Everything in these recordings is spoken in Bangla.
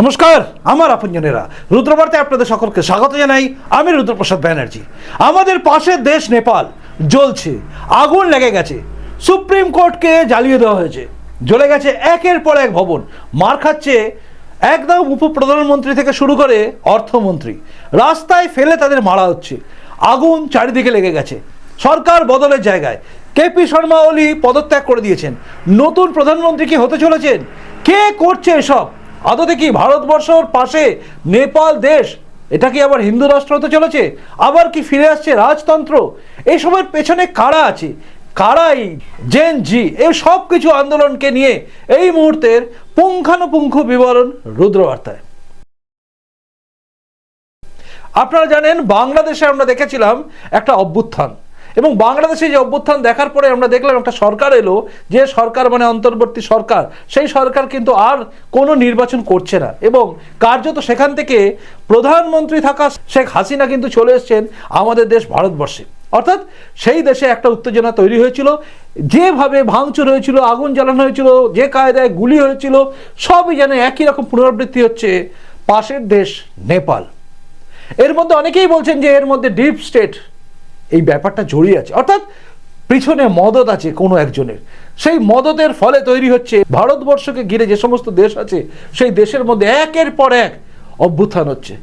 নমস্কার, আমার আপনজনেরা। রুদ্রবার্তায় আপনাদের সকলকে স্বাগত জানাই আমি রুদ্রপ্রসাদ ব্যানার্জি। আমাদের পাশের দেশ নেপাল জ্বলছে, আগুন লেগে গেছে, সুপ্রিম কোর্টকে জ্বালিয়ে দেওয়া হয়েছে। জ্বলে গেছে একের পর এক ভবন, মার খাচ্ছে একদম উপপ্রধানমন্ত্রী থেকে শুরু করে অর্থমন্ত্রী। রাস্তায় ফেলে তাদের মারা হচ্ছে, আগুন চারিদিকে লেগে গেছে। সরকার বদলের জায়গায় কেপি শর্মা ওলি পদত্যাগ করে দিয়েছেন। নতুন প্রধানমন্ত্রী কি হতে চলেছেন? কে করছে এসব? আদতে কি ভারতবর্ষর পাশে নেপাল দেশ, এটা কি আবার হিন্দু রাষ্ট্র হতে চলেছে? আবার কি ফিরে আসছে রাজতন্ত্র? এইসবের পেছনে কারা আছে? কারাই, জেন জি, এই সব কিছু আন্দোলনকে নিয়ে এই মুহূর্তের পুঙ্খানুপুঙ্খ বিবরণ রুদ্রবার্তায়। আপনারা জানেন, বাংলাদেশে আমরা দেখেছিলাম একটা অভ্যুত্থান। এবং বাংলাদেশে যে অভ্যুত্থান দেখার পরে আমরা দেখলাম একটা সরকার এলো, যে সরকার মানে অন্তর্বর্তী সরকার, সেই সরকার কিন্তু আর কোনো নির্বাচন করছে না। এবং কার্যত সেখান থেকে প্রধানমন্ত্রী থাকা শেখ হাসিনা কিন্তু চলে এসছেন আমাদের দেশ ভারতবর্ষে। অর্থাৎ সেই দেশে একটা উত্তেজনা তৈরি হয়েছিল, যেভাবে ভাঙচুর হয়েছিল, আগুন জ্বালানো হয়েছিল, যে কায়দায় গুলি হয়েছিল, সবই যেন একই রকম পুনরাবৃত্তি হচ্ছে পাশের দেশ নেপাল। এর মধ্যে অনেকেই বলছেন যে এর মধ্যে ডিপ স্টেট এই ব্যাপারটা জড়িয়ে আছে। অর্থাৎ পিছনে মদত আছে কোনো একজনের। সেই মদতের ফলে তৈরি হচ্ছে ভারতবর্ষকে ঘিরে যে সমস্ত দেশ আছে, সেই দেশের মধ্যে একের পর এক অভ্যুত্থান হচ্ছে।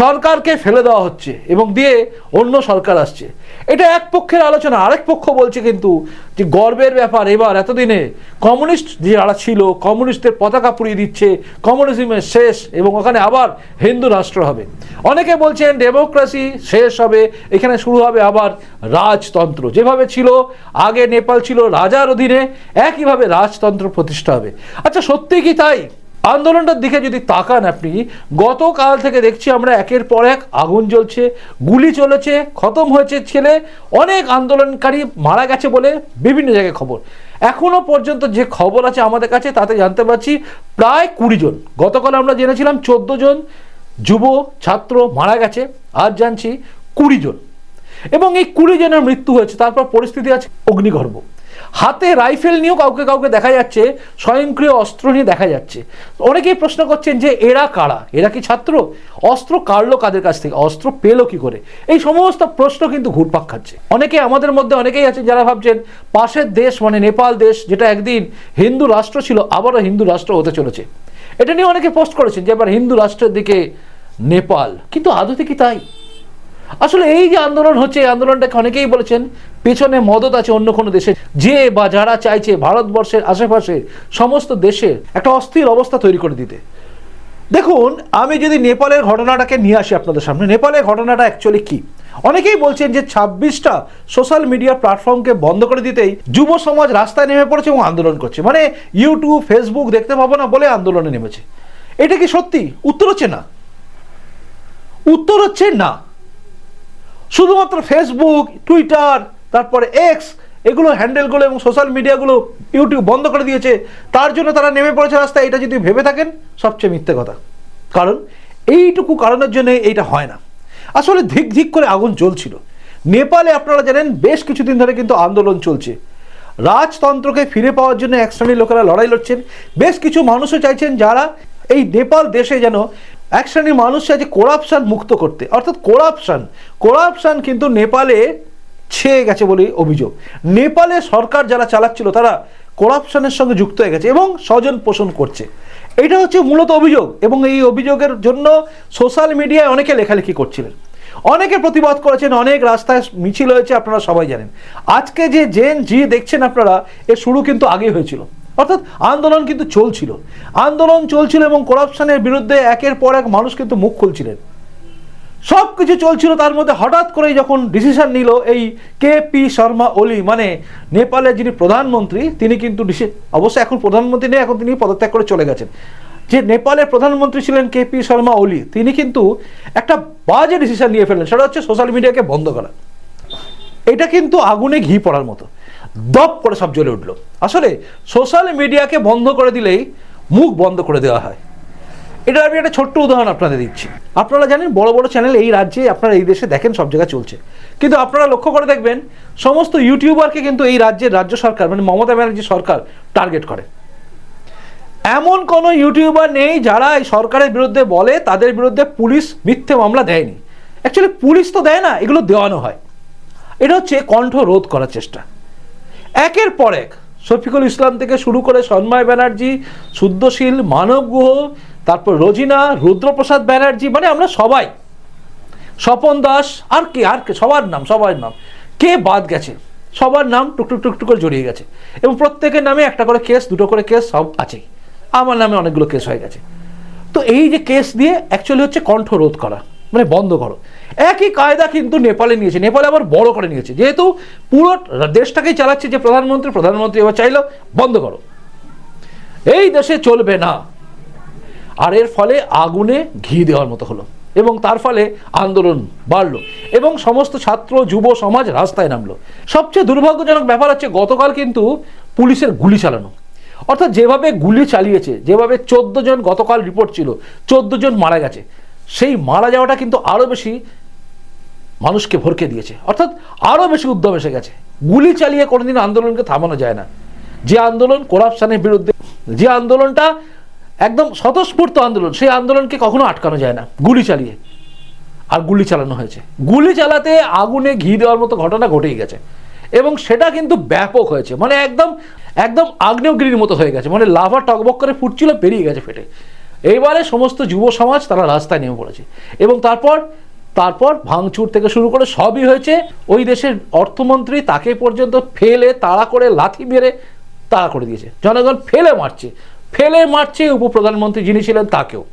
সরকারকে ফেলে দেওয়া হচ্ছে এবং দিয়ে অন্য সরকার আসছে। এটা এক পক্ষের আলোচনা, আরেক পক্ষ বলছে কিন্তু যে গর্বের ব্যাপার, এবার এতদিনে কমিউনিস্ট যারা ছিল, কমিউনিস্টদের পতাকা পুড়িয়ে দিচ্ছে, কমিউনিজমের শেষ এবং ওখানে আবার হিন্দু রাষ্ট্র হবে। অনেকে বলছেন ডেমোক্রেসি শেষ হবে, এখানে শুরু হবে আবার রাজতন্ত্র। যেভাবে ছিল, আগে নেপাল ছিল, রাজার অধীনে একইভাবে রাজতন্ত্র প্রতিষ্ঠা হবে। আচ্ছা সত্যি কি তাই? আন্দোলনটার দিকে যদি তাকান আপনি, গতকাল থেকে দেখছি আমরা একের পর এক আগুন জ্বলছে, গুলি চলেছে, খতম হয়েছে ছেলে, অনেক আন্দোলনকারী মারা গেছে বলে বিভিন্ন জায়গায় খবর। এখনও পর্যন্ত যে খবর আছে আমাদের কাছে, তাতে জানতে পারছি প্রায় কুড়ি জন। গতকাল আমরা জেনেছিলাম চোদ্দ জন যুব, ছাত্র মারা গেছে, আজ জানছি কুড়ি জন। এবং এই কুড়ি জনের মৃত্যু হয়েছে, তারপর পরিস্থিতি আছে অগ্নিগর্ভ। হাতে রাইফেল নিয়েও কাউকে কাউকে দেখা যাচ্ছে, স্বয়ংক্রিয় অস্ত্র নিয়ে দেখা যাচ্ছে। অনেকেই প্রশ্ন করছেন যে, এরা কারা? এরা কি ছাত্র? অস্ত্র কাড়লো কাদের কাছ থেকে? অস্ত্র পেল কি করে? এই সমস্ত প্রশ্ন কিন্তু ঘুরপাক খাচ্ছে। অনেকে আমাদের মধ্যে অনেকেই আছেন যারা ভাবছেন, পাশের দেশ মানে নেপাল দেশ, যেটা একদিন হিন্দু রাষ্ট্র ছিল, আবারও হিন্দু রাষ্ট্র হতে চলেছে। এটা নিয়ে অনেকে পোস্ট করেছেন যে, এবার হিন্দু রাষ্ট্রের দিকে নেপাল। কিন্তু আদতে কি তাই? আসলে এই যে আন্দোলন হচ্ছে, এই আন্দোলনটাকে অনেকেই বলেছেন পেছনে মদত আছে অন্য কোনো দেশে। যে বা যারা চাইছে ভারতবর্ষের আশেপাশে সমস্ত দেশে একটা অস্থির অবস্থা তৈরি করে দিতে। দেখুন, আমি যদি নেপালের ঘটনাটাকে নিয়ে আসি আপনাদের সামনে, নেপালের ঘটনাটা অ্যাকচুয়ালি কি? অনেকেই বলছেন যে ছাব্বিশটা সোশ্যাল মিডিয়া প্ল্যাটফর্মকে বন্ধ করে দিতেই যুব সমাজ রাস্তায় নেমে পড়েছে এবং আন্দোলন করছে। মানে ইউটিউব ফেসবুক দেখতে পাবো না বলে আন্দোলনে নেমেছে। এটা কি সত্যি? উত্তর হচ্ছে না। উত্তর হচ্ছে না। শুধুমাত্র ফেসবুক টুইটার তারপরে এক্স এগুলো হ্যান্ডেলগুলো এবং সোশ্যাল মিডিয়াগুলো ইউটিউব বন্ধ করে দিয়েছে। তার জন্য তারা নেমে পড়েছে রাস্তায়। এটা যদি ভেবে থাকেন, সবচেয়ে মিথ্যে কথা। কারণ এইটুকু কারণের জন্য এইটা হয় না। আসলে ধিক ধিক করে আগুন জ্বলছিল। নেপালে আপনারা জানেন, বেশ কিছুদিন ধরে কিন্তু আন্দোলন চলছে। রাজতন্ত্রকে ফিরে পাওয়ার জন্য এক শ্রেণির লোকেরা লড়াই লড়ছেন। বেশ কিছু মানুষও চাইছেন যারা এই নেপাল দেশে যেন এক শ্রেণির মানুষ চাইছে করাপশান মুক্ত করতে, অর্থাৎ করাপশান করাপশান কিন্তু নেপালে ছেয়ে গেছে বলে অভিযোগ। নেপালে সরকার যারা চালাচ্ছিল তারা করাপশনের সঙ্গে যুক্ত হয়ে গেছে এবং স্বজন পোষণ করছে। এটা হচ্ছে মূলত অভিযোগ এবং এই অভিযোগের জন্য সোশ্যাল মিডিয়ায় অনেকে লেখালেখি করছিলেন। অনেকে প্রতিবাদ করেছেন, অনেক রাস্তায় মিছিল হয়েছে, আপনারা সবাই জানেন। আজকে যে জেন জি দেখছেন আপনারা, এর শুরু কিন্তু আগে হয়েছিল। অর্থাৎ আন্দোলন কিন্তু চলছিল। আন্দোলন চলছিল এবং করাপশনের বিরুদ্ধে একের পর এক মানুষ কিন্তু মুখ খুলছিলেন। সব কিছু চলছিল তার মধ্যে হঠাৎ করেই যখন ডিসিশন নিল এই কে পি শর্মা ওলি মানে নেপালের যিনি প্রধানমন্ত্রী, তিনি কিন্তু অবশ্য এখন প্রধানমন্ত্রী নেই, এখন তিনি পদত্যাগ করে চলে গেছেন। যে নেপালের প্রধানমন্ত্রী ছিলেন কে পি শর্মা ওলি, তিনি কিন্তু একটা বাজে ডিসিশন নিয়ে ফেললেন, সেটা হচ্ছে সোশ্যাল মিডিয়াকে বন্ধ করা। এটা কিন্তু আগুনে ঘি পড়ার মতো। দপ করে সব জ্বলে উঠল। আসলে সোশ্যাল মিডিয়াকে বন্ধ করে দিলেই মুখ বন্ধ করে দেওয়া হয়। এটা আমি একটা ছোট্ট উদাহরণ আপনাদের দিচ্ছি। আপনারা জানেন বড় বড় চ্যানেল এই রাজ্যে, আপনারা এই দেশে দেখেন সব জায়গায় চলছে। কিন্তু আপনারা লক্ষ্য করে দেখবেন, সমস্ত ইউটিউবারকে কিন্তু এই রাজ্যের রাজ্য সরকার মানে মমতা ব্যানার্জি সরকার টার্গেট করে। এমন কোনো ইউটিউবার নেই যারা এই সরকারের বিরুদ্ধে বলে, তাদের বিরুদ্ধে পুলিশ মিথ্যে মামলা দেয়নি। অ্যাকচুয়ালি পুলিশ তো দেয় না, এগুলো দেওয়ানো হয়। এটা হচ্ছে কণ্ঠ রোধ করার চেষ্টা। একের পর এক শফিকুল ইসলাম থেকে শুরু করে সন্ময় ব্যানার্জি, শুদ্ধশীল, মানব গুহ, তারপর রোজিনা, রুদ্রপ্রসাদ ব্যানার্জি মানে আমরা সবাই। স্বপন দাস, আর কে আর কে, সবার নাম সবার নাম। কে বাদ গেছে? সবার নাম টুকটুক টুকটুক করে জড়িয়ে গেছে। এবং প্রত্যেকের নামে একটা করে কেস, দুটো করে কেস সব আছেই। আমার নামে অনেকগুলো কেস হয়ে গেছে। তো এই যে কেস দিয়ে অ্যাকচুয়ালি হচ্ছে কণ্ঠ রোধ করা মানে বন্ধ করো। একই কায়দা কিন্তু নেপালে নিয়েছে। নেপালে আবার বড় করে নিয়েছে। যেহেতু পুরো দেশটাকেই চালাচ্ছে যে প্রধানমন্ত্রী প্রধানমন্ত্রী এবার চাইলো বন্ধ করো। এই দেশে চলবে না। আর এর ফলে আগুনে ঘি দেওয়ার মতো হলো। এবং তার ফলে আন্দোলন বাড়লো। এবং সমস্ত ছাত্র, যুব সমাজ রাস্তায় নামলো। সবচেয়ে দুর্ভাগ্যজনক ব্যাপার হচ্ছে গতকাল কিন্তু পুলিশের গুলি চালানো। অর্থাৎ যেভাবে গুলি চালিয়েছে, যেভাবে চোদ্দ জন গতকাল রিপোর্ট ছিল, চোদ্দ জন মারা গেছে, সেই মারা যাওয়াটা কিন্তু আরও বেশি মানুষকে ভরকে দিয়েছে। অর্থাৎ আরও বেশি উদ্যম এসে গেছে। গুলি চালিয়ে কোনোদিন আন্দোলনকে থামানো যায় না। যে আন্দোলন করাপশনের বিরুদ্ধে যে আন্দোলনটা একদম স্বতঃস্ফূর্ত আন্দোলন, সেই আন্দোলনকে কখনো আটকানো যায় না। গুলি চালিয়ে। আর গুলি চালানো হয়েছে। গুলি চালাতে আগুনে ঘি দেওয়ার মতো ঘটনা ঘটেই গেছে। এবং সেটা কিন্তু ব্যাপক হয়েছে। মানে একদম একদম আগ্নেয়গিরির মতো হয়ে গেছে। মানে লাভা টকবক করে ফুটছিল, পেরিয়ে গেছে ফেটে। এইবারে সমস্ত যুব সমাজ তারা রাস্তায় নেমে পড়েছে। এবং তারপর তারপর ভাঙচুর থেকে শুরু করে সবই হয়েছে। ওই দেশের অর্থমন্ত্রী তাকে পর্যন্ত ফেলে, তাড়া করে, লাথি মেরে তাড়া করে দিয়েছে। জনগণ ফেলে মারছে। ফেলে মারছে উপপ্রধানমন্ত্রী যিনি ছিলেন তাকেও।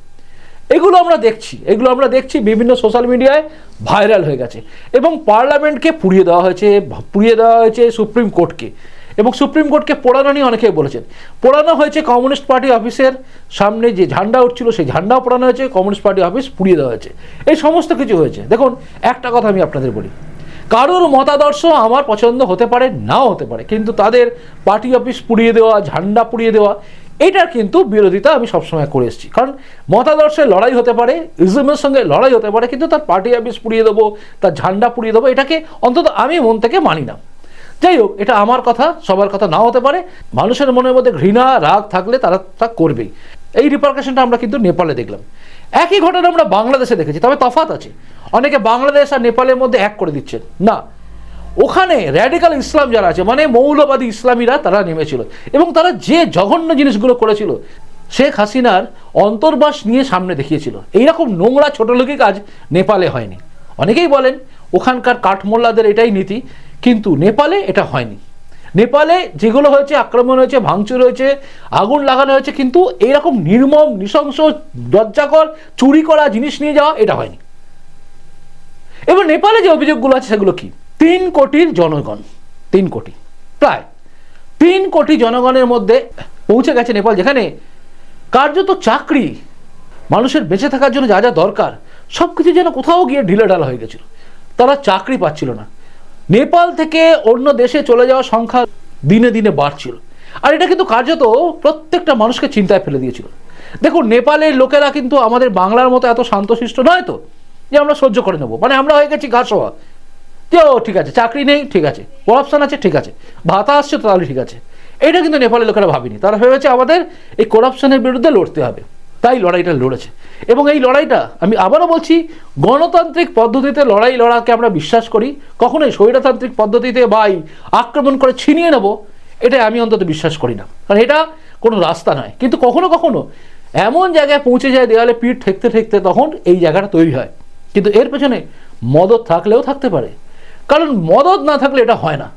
এগুলো আমরা দেখছি। এগুলো আমরা দেখছি বিভিন্ন সোশ্যাল মিডিয়ায় ভাইরাল হয়ে গেছে। এবং পার্লামেন্টকে পুড়িয়ে দেওয়া হয়েছে, পুড়িয়ে দেওয়া হয়েছে সুপ্রিম কোর্টকে। এবং সুপ্রিম কোর্টকে পোড়ানো নিয়ে অনেকে বলেছেন। পোড়ানো হয়েছে কমিউনিস্ট পার্টি অফিসের সামনে যে ঝান্ডা উঠছিল, সেই ঝান্ডাও পোড়ানো হয়েছে, কমিউনিস্ট পার্টি অফিস পুড়িয়ে দেওয়া হয়েছে। এই সমস্ত কিছু হয়েছে। দেখুন, একটা কথা আমি আপনাদের বলি। কারোর মতাদর্শ আমার পছন্দ হতে পারে, নাও হতে পারে, কিন্তু তাদের পার্টি অফিস পুড়িয়ে দেওয়া, ঝান্ডা পুড়িয়ে দেওয়া, এটার কিন্তু বিরোধিতা আমি সবসময় করে এসেছি। কারণ মতাদর্শের লড়াই হতে পারে ইজমের সঙ্গে লড়াই হতে পারে, কিন্তু তার পার্টি অফিস পুড়িয়ে দেবো, তার ঝান্ডা পুড়িয়ে দেবো, এটাকে অন্তত আমি মন থেকে মানি না। যাই হোক এটা আমার কথা, সবার কথা নাও হতে পারে। মানুষের মনের মধ্যে ঘৃণা, রাগ থাকলে তারা তা করবেই। এই রিপার্কেশনটা আমরা কিন্তু নেপালে দেখলাম। একই ঘটনা আমরা বাংলাদেশে দেখেছি, তবে তফাৎ আছে। অনেকে বাংলাদেশ আর নেপালের মধ্যে এক করে দিচ্ছেন। না, ওখানে র্যাডিক্যাল ইসলাম যারা আছে মানে মৌলবাদী ইসলামীরা, তারা নেমেছিল। এবং তারা যে জঘন্য জিনিসগুলো করেছিল, শেখ হাসিনার অন্তর্বাস নিয়ে সামনে দেখিয়েছিল। এইরকম নোংরা ছোটলোকি কাজ নেপালে হয়নি। অনেকেই বলেন, ওখানকার কাঠমোল্লাদের এটাই নীতি। কিন্তু নেপালে এটা হয়নি। নেপালে যেগুলো হয়েছে, আক্রমণ হয়েছে, ভাঙচুর হয়েছে, আগুন লাগানো হয়েছে, কিন্তু এইরকম নির্মম, নৃশংস, লজ্জাকর, চুরি করা জিনিস নিয়ে যাওয়া এটা হয়নি। এবার নেপালে যে অভিযোগগুলো আছে, সেগুলো কি? তিন কোটির জনগণ, তিন কোটি, প্রায় তিন কোটি জনগণের মধ্যে পৌঁছে গেছে নেপাল, যেখানে কার্যত চাকরি, মানুষের বেঁচে থাকার জন্য যা যা দরকার সব কিছু যেন কোথাও গিয়ে ঢিলেঢালা হয়ে গেছিল। তারা চাকরি পাচ্ছিল না। নেপাল থেকে অন্য দেশে চলে যাওয়ার সংখ্যা দিনে দিনে বাড়ছিল। আর এটা কিন্তু কার্যত প্রত্যেকটা মানুষকে চিন্তায় ফেলে দিয়েছিল। দেখুন, নেপালের লোকেরা কিন্তু আমাদের বাংলার মতো এত শান্তশিষ্ট নয় তো, যে আমরা সহ্য করে নেব। মানে আমরা হয়ে গেছি ঘাস হওয়া। ও ঠিক আছে, চাকরি নেই, ঠিক আছে। করাপশন আছে, ঠিক আছে। ভাতা আসছে, তো তাহলে ঠিক আছে। এটা কিন্তু নেপালের লোকেরা ভাবিনি। তারা ভেবেছে আমাদের এই করাপশনের বিরুদ্ধে লড়তে হবে। তাই লড়াইটা লড়েছে। এবং এই লড়াইটা, আমি আবারও বলছি, গণতান্ত্রিক পদ্ধতিতে লড়াই লড়াকে আমরা বিশ্বাস করি, কখনোই স্বৈরতান্ত্রিক পদ্ধতিতে বা এই আক্রমণ করে ছিনিয়ে নেব এটা আমি অন্তত বিশ্বাস করি না। কারণ এটা কোনো রাস্তা নয়। কিন্তু কখনো কখনো এমন জায়গায় পৌঁছে যায় দেওয়ালে পিঠ ঠেকতে ঠেকতে তখন এই জায়গাটা তৈরি হয়। কিন্তু এর পেছনে মদত থাকলেও থাকতে পারে। কারণ মদত না থাকলে এটা হয় না।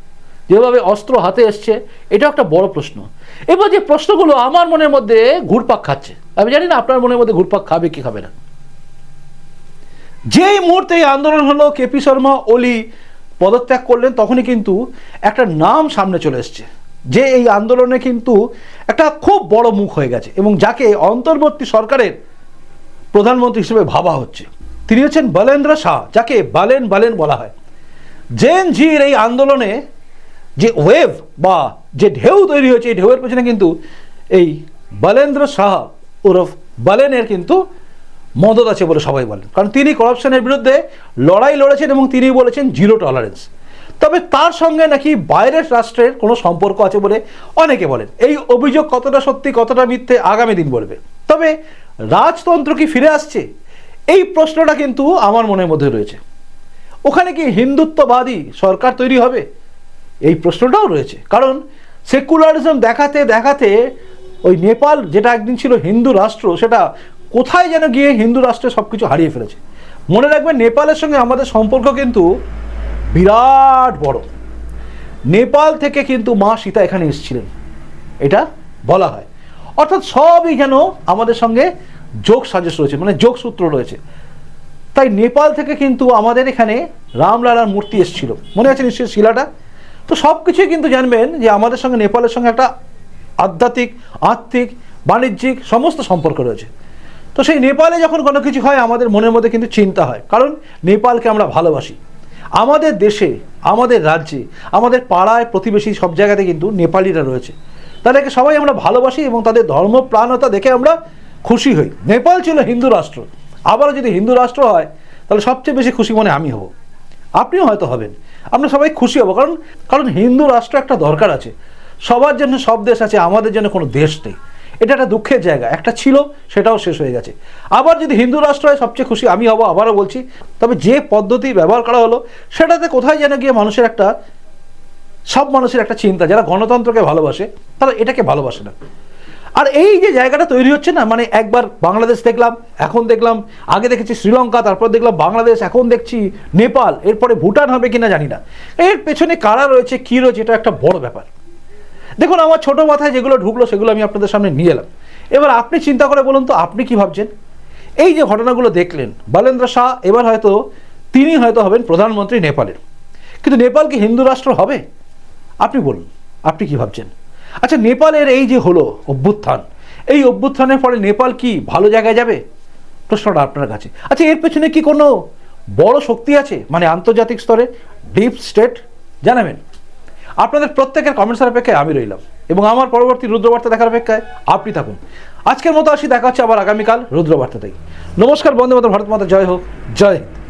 যেভাবে অস্ত্র হাতে এসছে এটা একটা বড় প্রশ্ন। এবার যে প্রশ্নগুলো আমার মনের মধ্যে ঘুরপাক খাচ্ছে আমি জানি না আপনার মনের মধ্যে ঘুরপাক খাবে কি খাবে না। যেই মুহূর্তে এই আন্দোলন হলো, কেপি শর্মা ওলি পদত্যাগ করলেন, তখনই কিন্তু একটা নাম সামনে চলে এসছে। যে এই আন্দোলনে কিন্তু একটা খুব বড় মুখ হয়ে গেছে এবং যাকে অন্তর্বর্তী সরকারের প্রধানমন্ত্রী হিসেবে ভাবা হচ্ছে। তিনি হচ্ছেন বলেন্দ্র শাহ, যাকে বালেন বালেন বলা হয়। জেন জির এই আন্দোলনে যে ওয়েভ বা যে ঢেউ তৈরি হয়েছে, এই ঢেউয়ের পেছনে কিন্তু এই বলেন্দ্র শাহ ওরফ বালেনের কিন্তু মদত আছে বলে সবাই বলেন। কারণ তিনি করাপশনের বিরুদ্ধে লড়াই লড়েছেন এবং তিনি বলেছেন জিরো টলারেন্স তবে তার সঙ্গে নাকি বাইরের রাষ্ট্রের কোনো সম্পর্ক আছে বলে অনেকে বলেন। এই অভিযোগ কতটা সত্যি, কতটা মিথ্যে আগামী দিন বলবে। তবে রাজতন্ত্র কি ফিরে আসছে? এই প্রশ্নটা কিন্তু আমার মনের মধ্যে রয়েছে। ওখানে কি হিন্দুত্ববাদী সরকার তৈরি হবে? এই প্রশ্নটাও রয়েছে। কারণ সেকুলারিজম দেখাতে দেখাতে ওই নেপাল যেটা একদিন ছিল হিন্দু রাষ্ট্র, সেটা কোথায় যেন গিয়ে হিন্দু রাষ্ট্রে সব কিছু হারিয়ে ফেলেছে। মনে রাখবেন, নেপালের সঙ্গে আমাদের সম্পর্ক কিন্তু বিরাট বড়। নেপাল থেকে কিন্তু মা সীতা এখানে এসেছিলেন। এটা বলা হয়। অর্থাৎ সবই যেন আমাদের সঙ্গে যোগ সাজেশ রয়েছে মানে যোগসূত্র রয়েছে। তাই নেপাল থেকে কিন্তু আমাদের এখানে রামলালার মূর্তি এসেছিল। মনে আছে নিশ্চয়ই শিলাটা? তো সব কিছুই কিন্তু জানবেন যে আমাদের সঙ্গে নেপালের সঙ্গে একটা আধ্যাত্মিক আত্মিক বাণিজ্যিক সমস্ত সম্পর্ক রয়েছে। তো সেই নেপালে যখন কোনো কিছু হয়, আমাদের মনের মধ্যে কিন্তু চিন্তা হয়। কারণ নেপালকে আমরা ভালোবাসি। আমাদের দেশে, আমাদের রাজ্যে, আমাদের পাড়ায় প্রতিবেশী সব জায়গাতে কিন্তু নেপালিরা রয়েছে। তাদেরকে সবাই আমরা ভালোবাসি এবং তাদের ধর্মপ্রাণতা দেখে আমরা খুশি হই। নেপাল ছিল হিন্দু রাষ্ট্র। আবারও যদি হিন্দু রাষ্ট্র হয়, তাহলে সবচেয়ে বেশি খুশি মনে আমি হব। আপনিও হয়তো হবেন। আমরা সবাই খুশি হব। কারণ কারণ হিন্দু রাষ্ট্র একটা দরকার আছে। সবার জন্য সব দেশ আছে, আমাদের জন্য কোনো দেশ নেই। এটা একটা দুঃখের জায়গা। একটা ছিল, সেটাও শেষ হয়ে গেছে। আবার যদি হিন্দু রাষ্ট্র হয়, সবচেয়ে খুশি আমি হব, আবারও বলছি, তবে যে পদ্ধতি ব্যবহার করা হলো, সেটাতে কোথায় যেন গিয়ে মানুষের একটা, সব মানুষের একটা চিন্তা, যারা গণতন্ত্রকে ভালোবাসে, তারা এটাকে ভালোবাসে না। আর এই যে জায়গাটা তৈরি হচ্ছে না মানে একবার বাংলাদেশ দেখলাম, এখন দেখলাম, আগে দেখেছি শ্রীলঙ্কা, তারপর দেখলাম বাংলাদেশ, এখন দেখছি নেপাল, এরপরে ভুটান হবে কিনা জানি না। এর পেছনে কারা রয়েছে, কী রয়েছে, এটা একটা বড় ব্যাপার। দেখুন, আমার ছোট মাথায় যেগুলো ঢুকলো, সেগুলো আমি আপনাদের সামনে নিয়ে এলাম। এবার আপনি চিন্তা করে বলুন তো, আপনি কি ভাবছেন? এই যে ঘটনাগুলো দেখলেন, বলেন্দ্র শাহ এবার হয়তো, তিনি হয়তো হবেন প্রধানমন্ত্রী নেপালের। কিন্তু নেপাল কি হিন্দু রাষ্ট্র হবে? আপনি বলুন, আপনি কি ভাবছেন? আচ্ছা নেপালের এই যে হলো অভ্যুত্থান, এই অভ্যুত্থানের ফলে নেপাল কি ভালো জায়গায় যাবে? প্রশ্নটা আপনার কাছে। আচ্ছা এর পেছনে কি কোনো বড় শক্তি আছে? মানে আন্তর্জাতিক স্তরে, ডিপ স্টেট? জানাবেন। আপনাদের প্রত্যেকের কমেন্টসের অপেক্ষায় আমি রইলাম এবং আমার পরবর্তী রুদ্রবার্তা দেখার অপেক্ষায় আপনি থাকুন। আজকের মতো আসি, দেখা হচ্ছে আবার আগামীকাল রুদ্রবার্তাতেই। নমস্কার বন্ধু মাতা ভারত মাতা, জয় হোক, জয় হিন্দ।